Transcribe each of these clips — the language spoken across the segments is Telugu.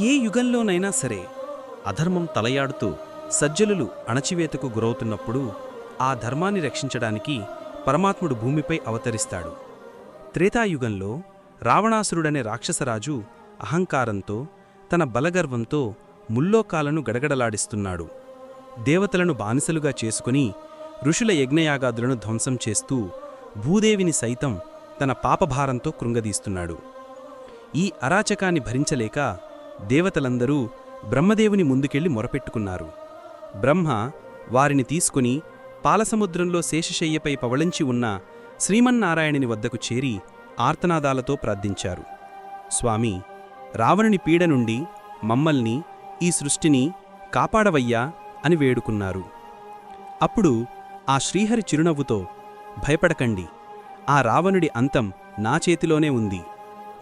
ఏ యుగంలోనైనా సరే అధర్మం తలయాడుతూ సజ్జలులు అణచివేతకు గురవుతున్నప్పుడు ఆ ధర్మాన్ని రక్షించడానికి పరమాత్ముడు భూమిపై అవతరిస్తాడు. త్రేతాయుగంలో రావణాసురుడనే రాక్షసరాజు అహంకారంతో తన బలగర్వంతో ముల్లోకాలను గడగడలాడిస్తున్నాడు. దేవతలను బానిసలుగా చేసుకుని ఋషుల యజ్ఞయాగాదులను ధ్వంసం చేస్తూ భూదేవిని సైతం తన పాపభారంతో కృంగదీస్తున్నాడు. ఈ అరాచకాన్ని భరించలేక దేవతలందరూ బ్రహ్మదేవుని ముందుకెళ్ళి మొరపెట్టుకున్నారు. బ్రహ్మ వారిని తీసుకుని పాలసముద్రంలో శేషశయ్యపై పవళించి ఉన్న శ్రీమన్నారాయణుని వద్దకు చేరి ఆర్తనాదాలతో ప్రార్థించారు. స్వామి రావణుని పీడ నుండి మమ్మల్ని ఈ సృష్టిని కాపాడవయ్యా అని వేడుకున్నారు. అప్పుడు ఆ శ్రీహరి చిరునవ్వుతో భయపడకండి. ఆ రావణుడి అంతం నా చేతిలోనే ఉంది.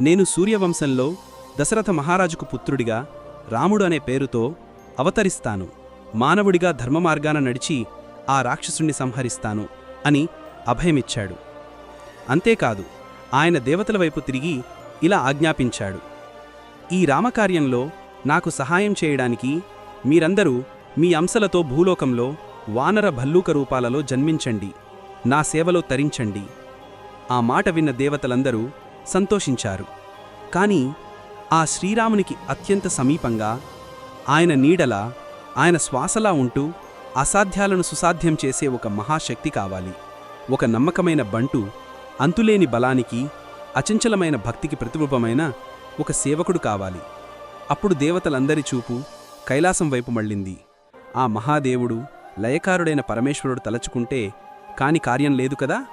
నేను సూర్యవంశంలో దశరథ మహారాజుకు పుత్రుడిగా రాముడు అనే పేరుతో అవతరిస్తాను. మానవుడిగా ధర్మమార్గాన నడిచి ఆ రాక్షసుణ్ణి సంహరిస్తాను అని అభయమిచ్చాడు. అంతేకాదు ఆయన దేవతల వైపు తిరిగి ఇలా ఆజ్ఞాపించాడు. ఈ రామకార్యంలో నాకు సహాయం చేయడానికి మీరందరూ మీ అంశలతో భూలోకంలో వానర భల్లూక రూపాలలో జన్మించండి. నా సేవలో తరించండి. ఆ మాట విన్న దేవతలందరూ సంతోషించారు. కానీ ఆ శ్రీరామునికి అత్యంత సమీపంగా ఆయన నీడల ఆయన శ్వాసలా ఉంటూ అసాధ్యాలను సుసాధ్యం చేసే ఒక మహాశక్తి కావాలి. ఒక నమ్మకమైన బంటు అంతులేని బలానికి అచంచలమైన భక్తికి ప్రతిరూపమైన ఒక సేవకుడు కావాలి. అప్పుడు దేవతలందరి చూపు కైలాసం వైపు మళ్ళింది. ఆ మహాదేవుడు లయకారుడైన పరమేశ్వరుడు తలచుకుంటే కాని కార్యం లేదు కదా?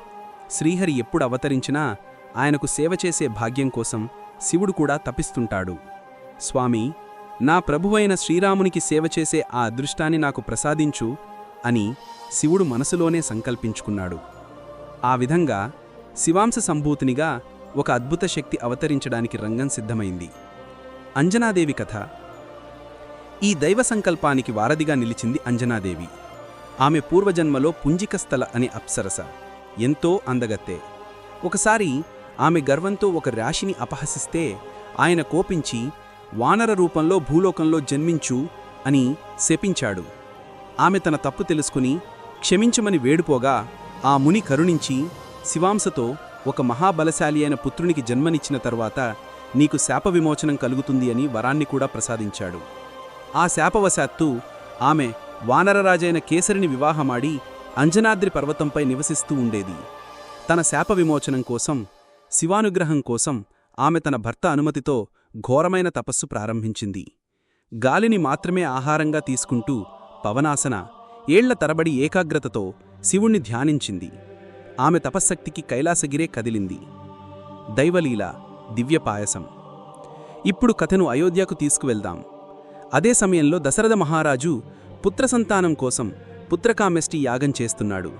శ్రీహరి ఎప్పుడు అవతరించినా ఆయనకు సేవ చేసే భాగ్యం కోసం శివుడు కూడా తపిస్తుంటాడు. స్వామి నా ప్రభువైన శ్రీరామునికి సేవ చేసే ఆ అదృష్టాన్ని నాకు ప్రసాదించు అని శివుడు మనసులోనే సంకల్పించుకున్నాడు. ఆ విధంగా శివాంశ సంభూతినిగా ఒక అద్భుత శక్తి అవతరించడానికి రంగం సిద్ధమైంది. అంజనాదేవి కథ. ఈ దైవ సంకల్పానికి వారధిగా నిలిచింది అంజనాదేవి. ఆమె పూర్వజన్మలో పుంజికస్థల అనే అప్సరస. ఎంతో అందగత్తే. ఒకసారి ఆమె గర్వంతో ఒక రాశిని అపహసిస్తే ఆయన కోపించి వానర రూపంలో భూలోకంలో జన్మించు అని శపించాడు. ఆమె తన తప్పు తెలుసుకుని క్షమించమని వేడుపోగా ఆ ముని కరుణించి శివాంశతో ఒక మహాబలశాలి అయిన పుత్రునికి జన్మనిచ్చిన తర్వాత నీకు శాప విమోచనం కలుగుతుంది అని వరాన్ని కూడా ప్రసాదించాడు. ఆ శాపవశాత్తు ఆమె వానరరాజైన కేసరిని వివాహమాడి అంజనాద్రి పర్వతంపై నివసిస్తూ ఉండేది. తన శాప విమోచనం కోసం శివానుగ్రహం కోసం ఆమె తన భర్త అనుమతితో ఘోరమైన తపస్సు ప్రారంభించింది. గాలిని మాత్రమే ఆహారంగా తీసుకుంటూ పవనాసన ఏళ్ళ తరబడి ఏకాగ్రతతో శివుణ్ణి ధ్యానించింది. ఆమె తపశ్శక్తికి కైలాసగిరే కదిలింది. దైవలీల దివ్యపాయసం ఇప్పుడు కథను అయోధ్యకు తీసుకువెళ్దాం. అదే సమయంలో దశరథ మహారాజు పుత్రసంతానం కోసం పుత్రకామెష్టి యాగం చేస్తున్నాడు.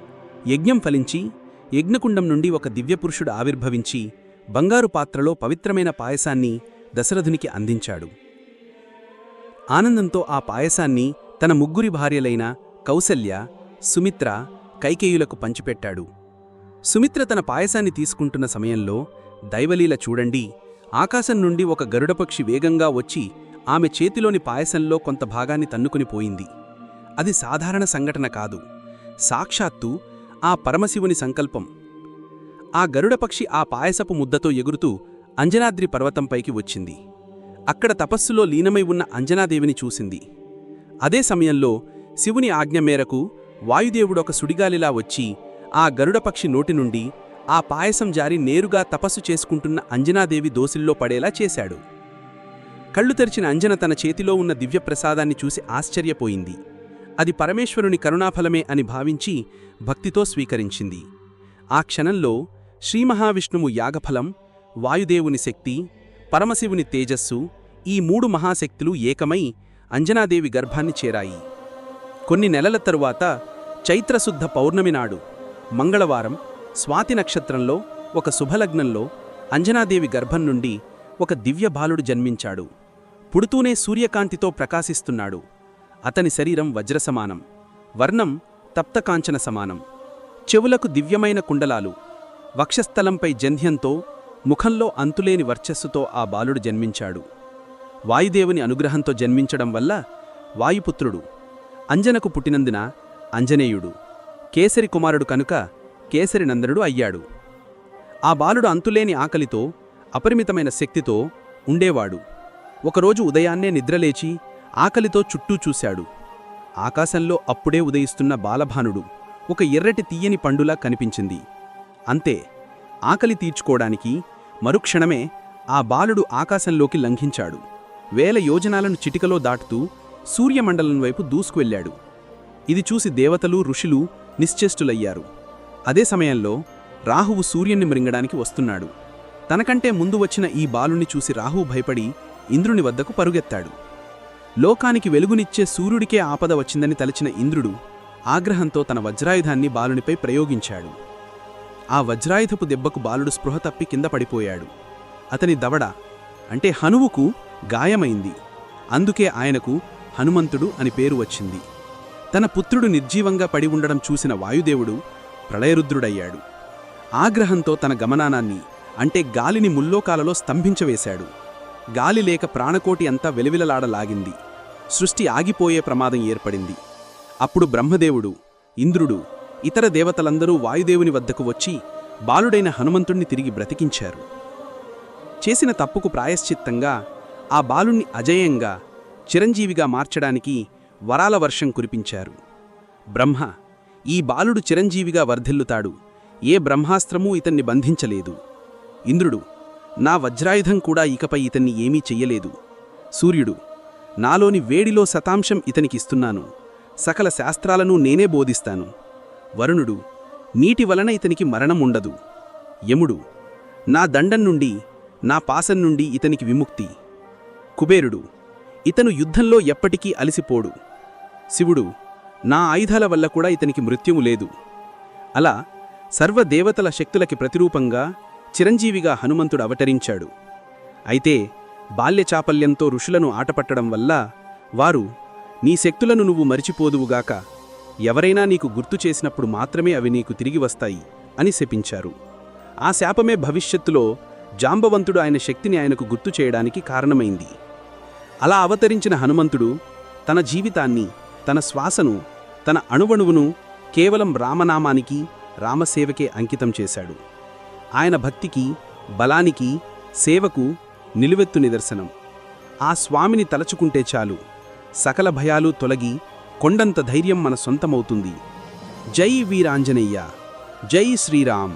యజ్ఞం ఫలించి యజ్ఞకుండం నుండి ఒక దివ్యపురుషుడు ఆవిర్భవించి బంగారు పాత్రలో పవిత్రమైన పాయసాన్ని దశరథునికి అందించాడు. ఆనందంతో ఆ పాయసాన్ని తన ముగ్గురి భార్యలైన కౌసల్య సుమిత్ర కైకేయులకు పంచిపెట్టాడు. సుమిత్ర తన పాయసాన్ని తీసుకుంటున్న సమయంలో దైవలీల చూడండి ఆకాశం నుండి ఒక గరుడపక్షి వేగంగా వచ్చి ఆమె చేతిలోని పాయసంలో కొంత భాగాన్ని తన్నుకుని పోయింది. అది సాధారణ సంఘటన కాదు. సాక్షాత్తు ఆ పరమశివుని సంకల్పం. ఆ గరుడపక్షి ఆ పాయసపు ముద్దతో ఎగురుతూ అంజనాద్రి పర్వతంపైకి వచ్చింది. అక్కడ తపస్సులో లీనమై ఉన్న అంజనాదేవిని చూసింది. అదే సమయంలో శివుని ఆజ్ఞ మేరకు వాయుదేవుడొక సుడిగాలిలా వచ్చి ఆ గరుడపక్షి నోటి నుండి ఆ పాయసం జారి నేరుగా తపస్సు చేసుకుంటున్న అంజనాదేవి దోసిల్లో పడేలా చేశాడు. కళ్ళు తెరిచిన అంజన తన చేతిలో ఉన్న దివ్యప్రసాదాన్ని చూసి ఆశ్చర్యపోయింది. అది పరమేశ్వరుని కరుణాఫలమే అని భావించి భక్తితో స్వీకరించింది. ఆ క్షణంలో శ్రీమహావిష్ణువు యాగఫలం వాయుదేవుని శక్తి పరమశివుని తేజస్సు ఈ మూడు మహాశక్తులు ఏకమై అంజనాదేవి గర్భాన్ని చేరాయి. కొన్ని నెలల తరువాత చైత్రశుద్ధ పౌర్ణమి నాడు మంగళవారం స్వాతి నక్షత్రంలో ఒక శుభలగ్నంలో అంజనాదేవి గర్భం నుండి ఒక దివ్య బాలుడు జన్మించాడు. పుడుతూనే సూర్యకాంతితో ప్రకాశిస్తున్నాడు. అతని శరీరం వజ్రసమానం వర్ణం తప్తకాంచన సమానం. చెవులకు దివ్యమైన కుండలాలు వక్షస్థలంపై జంధ్యంతో ముఖంలో అంతులేని వర్చస్సుతో ఆ బాలుడు జన్మించాడు. వాయుదేవుని అనుగ్రహంతో జన్మించడం వల్ల వాయుపుత్రుడు అంజనకు పుట్టినందున అంజనేయుడు కేసరి కుమారుడు కనుక కేసరి నందనుడు అయ్యాడు. ఆ బాలుడు అంతులేని ఆకలితో అపరిమితమైన శక్తితో ఉండేవాడు. ఒకరోజు ఉదయాన్నే నిద్రలేచి ఆకలితో చుట్టూ చూశాడు. ఆకాశంలో అప్పుడే ఉదయిస్తున్న బాలభానుడు ఒక ఎర్రటి తీయని పండులా కనిపించింది. అంతే ఆకలి తీర్చుకోవడానికి మరుక్షణమే ఆ బాలుడు ఆకాశంలోకి లంఘించాడు. వేల యోజనాలను చిటికలో దాటుతూ సూర్యమండలం వైపు దూసుకువెళ్ళాడు ఇది చూసి దేవతలు ఋషులు నిశ్చేష్టులయ్యారు. అదే సమయంలో రాహువు సూర్యుణ్ణి మృంగడానికి వస్తున్నాడు. తనకంటే ముందు వచ్చిన ఈ బాలుణ్ణి చూసి రాహువు భయపడి ఇంద్రుని వద్దకు పరుగెత్తాడు. లోకానికి వెలుగునిచ్చే సూర్యుడికే ఆపద వచ్చిందని తలచిన ఇంద్రుడు ఆగ్రహంతో తన వజ్రాయుధాన్ని బాలునిపై ప్రయోగించాడు. ఆ వజ్రాయుధపు దెబ్బకు బాలుడు స్పృహ తప్పి కింద పడిపోయాడు. అతని దవడ అంటే హనువుకు గాయమైంది. అందుకే ఆయనకు హనుమంతుడు అని పేరు వచ్చింది. తన పుత్రుడు నిర్జీవంగా పడి ఉండడం చూసిన వాయుదేవుడు ప్రళయరుద్రుడయ్యాడు. ఆగ్రహంతో తన గమనానాన్ని అంటే గాలిని ముల్లోకాలలో స్తంభించవేశాడు. గాలి లేక ప్రాణకోటి అంతా వెలివిలలాడలాగింది. సృష్టి ఆగిపోయే ప్రమాదం ఏర్పడింది. అప్పుడు బ్రహ్మదేవుడు ఇంద్రుడు ఇతర దేవతలందరూ వాయుదేవుని వద్దకు వచ్చి బాలుడైన హనుమంతుణ్ణి తిరిగి బ్రతికించారు. చేసిన తప్పుకు ప్రాయశ్చిత్తంగా ఆ బాలుణ్ణి అజేయంగా చిరంజీవిగా మార్చడానికి వరాల వర్షం కురిపించారు. బ్రహ్మ ఈ బాలుడు చిరంజీవిగా వర్ధిల్లుతాడు. ఏ బ్రహ్మాస్త్రమూ ఇతన్ని బంధించలేదు. ఇంద్రుడు నా వజ్రాయుధం కూడా ఇకపై ఇతన్ని ఏమీ చెయ్యలేదు. సూర్యుడు నాలోని వేడిలో శతాంశం ఇతనికిస్తున్నాను. సకల శాస్త్రాలను నేనే బోధిస్తాను. వరుణుడు నీటి వలన ఇతనికి మరణం ఉండదు యముడు నా దండం నుండి నా పాసం నుండి ఇతనికి విముక్తి. కుబేరుడు ఇతను యుద్ధంలో ఎప్పటికీ అలసిపోడు. శివుడు నా ఆయుధాల వల్ల కూడా ఇతనికి మృత్యుము లేదు. అలా సర్వదేవతల శక్తులకి ప్రతిరూపంగా చిరంజీవిగా హనుమంతుడు అవతరించాడు. అయితే బాల్యచాపల్యంతో ఋషులను ఆటపట్టడం వల్ల వారు నీ శక్తులను నువ్వు మరిచిపోదువుగాక ఎవరైనా నీకు గుర్తు చేసినప్పుడు మాత్రమే అవి నీకు తిరిగి వస్తాయి అని శపించారు. ఆ శాపమే భవిష్యత్తులో జాంబవంతుడు ఆయన శక్తిని ఆయనకు గుర్తు చేయడానికి కారణమైంది. అలా అవతరించిన హనుమంతుడు తన జీవితాన్ని తన శ్వాసను తన అణువణువును కేవలం రామనామానికి రామసేవకే అంకితం చేశాడు. ఆయన భక్తికి బలానికి సేవకు నిలువెత్తు నిదర్శనం. ఆ స్వామిని తలచుకుంటే చాలు. సకల భయాలు తొలగి కొండంత ధైర్యం మన సొంతమవుతుంది. జై వీరాంజనేయ. జై శ్రీరామ్.